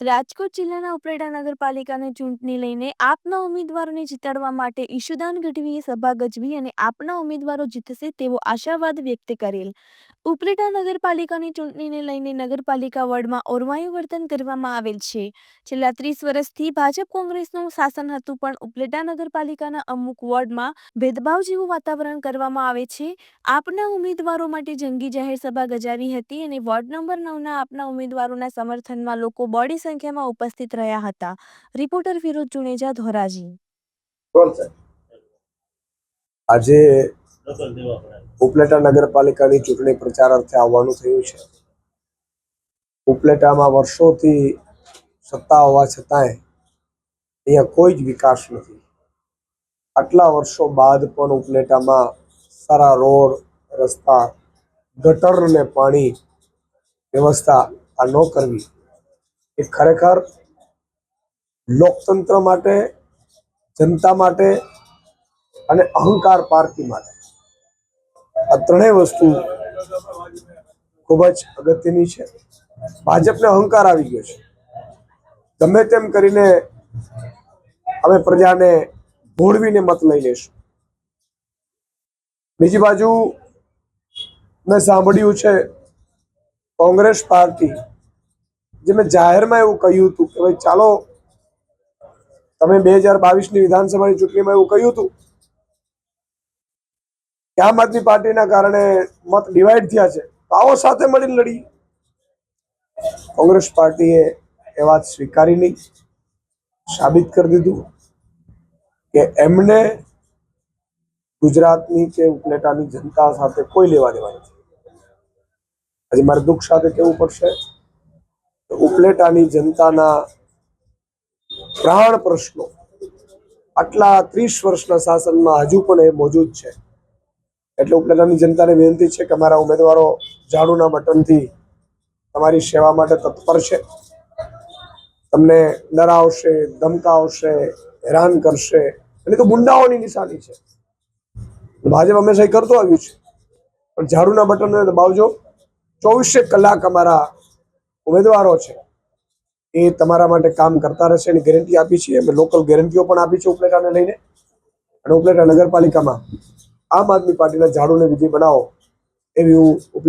રાજકોટ જિલ્લાના ઉપલેટા નગરપાલિકાની ચૂંટણી લઈને આપના ઉમેદવારોને જીતાડવા માટે ઈશુદાન ગઢવીએ સભા ગજવી અને આપના ઉમેદવારો જીતશે તેવો આશાવાદ વ્યક્ત કરેલ. ઉપલેટા નગરપાલિકાની ચૂંટણીને લઈને નગરપાલિકા વોર્ડમાં ઓરવાયું વર્તન કરવામાં આવેલ છે. છેલ્લા ત્રીસ વર્ષથી ભાજપ કોંગ્રેસનું શાસન હતું પણ ઉપલેટા નગરપાલિકાના અમુક વોર્ડમાં ભેદભાવ જેવું વાતાવરણ કરવામાં આવે છે. આપના ઉમેદવારો માટે જંગી જાહેર સભા ગજાવી હતી અને વોર્ડ નંબર નવના આપના ઉમેદવારોના સમર્થનમાં લોકો બોડી સંખ્યામાં ઉપસ્થિત રહ્યા હતા રિપોર્ટર વિરોધ જુનેજા ધોરાજી આજે ઉપલેટા નગરપાલિકાની ચૂંટણી પ્રચાર અર્થે આવવાનું થયું છે ઉપલેટામાં વર્ષોથી સત્તા હોવા છતાંય અહીંયા કોઈ જ વિકાસ નથી. આટલા વર્ષો બાદ પણ ઉપલેટામાં સારા રોડ, રસ્તા ગટર અને પાણી વ્યવસ્થા આ ન કરવી. એ ખરેખર લોકતંત્ર માટે, જનતા માટે અને અહંકાર પાર્ટી માટે. આ ત્રણેય વસ્તુ ખૂબ જ અગત્યની છે. ભાજપને અહંકાર આવી ગયો છે. ગમે તેમ કરીને અમે પ્રજાને ભોળવીને મત લઈ લેશું બીજી બાજુ મેં સાંભળ્યું છે, કોંગ્રેસ પાર્ટી જે મેં જાહેરમાં એવું કહ્યું હતું કે ભાઈ, ચાલો, તમે બે હજાર બાવીસની વિધાનસભાની ચૂંટણીમાં એવું કહ્યું હતું. કે આમ આદમી પાર્ટીના કારણે મત ડિવાઈડ થયા છે. તો આવો સાથે મળીને લડી કોંગ્રેસ પાર્ટીએ એ વાત સ્વીકારી નહીં. સાબિત કરી દીધું કે એમને ગુજરાતની કે ઉપલેટાની જનતા સાથે કોઈ લેવા દેવા નથી. આજે મારે દુઃખ સાથે કહેવું પડશે. ઉપલેટાની જનતાના પ્રાણ પ્રશ્નો. આટલા ત્રીસ વર્ષના શાસનમાં હજુ પણ એ મોજૂદ છે. એટલે ઉપલેટાની જનતાને વિનંતી છે કે અમારા ઉમેદવારો ઝાડુના બટનથી તમારી સેવા માટે તત્પર છે. તમને ડરાવશે ધમકાવશે હેરાન કરશે. અને તો ગુંડાઓની નિશાની છે. ભાજપ હંમેશા કરતો આવ્યું છે. પણ ઝાડુના બટનને દબાવજો. ચોવીસે કલાક અમારા ઉમેદવારો છે. એ તમારા માટે કામ કરતા રહેશે એની ગેરંટી આપી છે. અમે લોકલ ગેરંટીઓ પણ આપી છે ઉપલેટાને લઈને. અને ઉપલેટા નગરપાલિકામાં આમ આદમી પાર્ટીના ઝાડુને વિજય બનાવો એવી હું